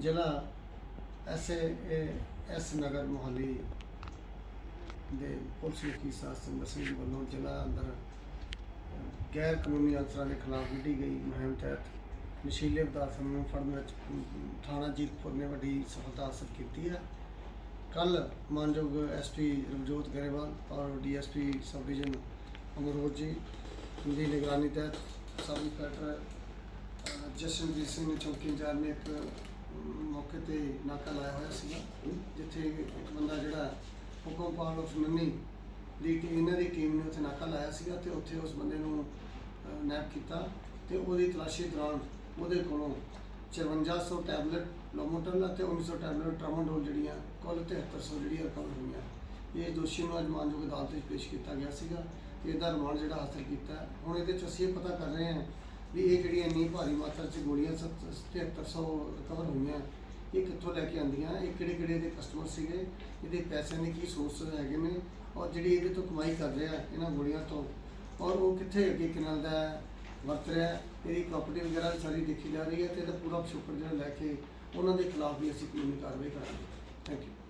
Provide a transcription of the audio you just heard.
ਜ਼ਿਲ੍ਹਾ SA S ਨਗਰ ਮੁਹੱਲੀ ਦੇ police ਮੁਖੀ ਸਾਹਿਬ ਸਿੰਦਰ ਸਿੰਘ ਵੱਲੋਂ ਜ਼ਿਲ੍ਹਾ ਅੰਦਰ ਗੈਰ ਕਾਨੂੰਨੀ ਅਨਸਰਾਂ ਦੇ ਖਿਲਾਫ ਵਿੱਢੀ ਗਈ ਮੁਹਿੰਮ ਤਹਿਤ ਨਸ਼ੀਲੇ ਪਦਾਰਥਾਂ ਨੂੰ ਫੜਨ ਵਿੱਚ ਥਾਣਾ ਜੀਤਪੁਰ ਨੇ ਵੱਡੀ ਸਫਲਤਾ ਹਾਸਲ ਕੀਤੀ ਹੈ। ਕੱਲ ਮਾਨਯੋਗ ਐਸਪੀ ਰਵਜੋਤ ਗਰੇਵਾਲ ਔਰ ਡੀਐਸਪੀ ਸਬ ਡਿਵੀਜ਼ਨ ਅਮਰੋਜ ਜੀ ਦੀ ਨਿਗਰਾਨੀ ਤਹਿਤ ਸਬ ਇੰਸਪੈਕਟਰ ਅਹ, ਜਸ਼ਨਜੀਤ ਸਿੰਘ ਨੇ ਚੌਕੀ ਨੇ। ਇੱਕ ਮੌਕੇ ਤੇ ਨਾਕਾ ਲਾਇਆ ਹੋਇਆ ਸੀਗਾ, ਜਿੱਥੇ ਇੱਕ ਬੰਦਾ ਜਿਹੜਾ ਹੁਕਮਪਾਲ ਆਫ ਨੰਨੀ ਦੀ ਟੀ- ਇਹਨਾਂ ਦੀ ਟੀਮ ਨੇ ਉੱਥੇ ਨਾਕਾ ਲਾਇਆ ਸੀਗਾ ਤੇ ਉੱਥੇ ਉਸ ਬੰਦੇ ਨੂੰ ਨੈਪ ਕੀਤਾ ਤੇ ਉਹਦੀ ਤਲਾਸ਼ੀ ਦੌਰਾਨ ਉਹਦੇ ਕੋਲੋਂ 5400 ਟੈਬਲੇਟ ਲੋਮੋਟਲ ਅਤੇ 1900 ਟੈਬਲੇਟ ਟਰਾਮਾਡੋਲ ਜਿਹੜੀਆਂ, ਕੁੱਲ 7300 ਜਿਹੜੀਆਂ ਰਿਕਵਰ ਹੋਈਆਂ ਇਹ ਦੋਸ਼ੀ ਨੂੰ ਅੱਜ ਮਾਨਯੋਗ ਅਦਾਲਤ ਵਿੱਚ ਪੇਸ਼ ਕੀਤਾ ਗਿਆ ਸੀਗਾ ਤੇ ਇਹਦਾ ਰਿਮਾਂਡ ਜਿਹੜਾ ਹਾਸਲ ਕੀਤਾ ਹੈ। ਹੁਣ ਇਹਦੇ ਚ ਅਸੀਂ ਇਹ ਪਤਾ ਕਰ ਰਹੇ ਹਾਂ ਵੀ ਇਹ ਜਿਹੜੀਆਂ ਇੰਨੀ ਭਾਰੀ ਮਾਤਰਾ ਚ ਗੋਲੀਆਂ 7300 ਰਿਕਵਰ ਹੋਈਆਂ, ਇਹ ਕਿੱਥੋਂ ਲੈ ਕੇ ਆਂਦੀਆਂ ਇਹ ਕਿਹੜੇ ਕਿਹੜੇ ਦੇ ਕਸਟਮਰ ਸੀਗੇ? ਇਹਦੇ ਪੈਸੇ ਦੇ ਕੀ ਸੋਰਸ ਹੈਗੇ ਨੇ? ਔਰ ਜਿਹੜੀ ਇਹਦੇ ਤੋਂ ਕਮਾਈ ਕਰ ਰਿਹਾ ਇਹਨਾਂ ਗੋਲੀਆਂ ਤੋਂ। ਔਰ ਉਹ ਕਿੱਥੇ ਅੱਗੇ ਕਿਨਾਲ ਦਾ ਵਰਤ ਰਿਹਾ ਇਹਦੀ ਪ੍ਰਾਪਰਟੀ ਵਗੈਰਾ ਸਾਰੀ ਦੇਖੀ ਜਾ ਰਹੀ ਹੈ ਤੇ ਇਹਦਾ ਪੂਰਾ ਪਿਛੋਕੜ ਜਿਹੜਾ ਲੈ ਕੇ ਉਹਨਾਂ ਦੇ ਖਿਲਾਫ ਵੀ ਅਸੀਂ ਕਾਨੂੰਨੀ ਕਾਰਵਾਈ ਕਰਾਂਗੇ। Thank you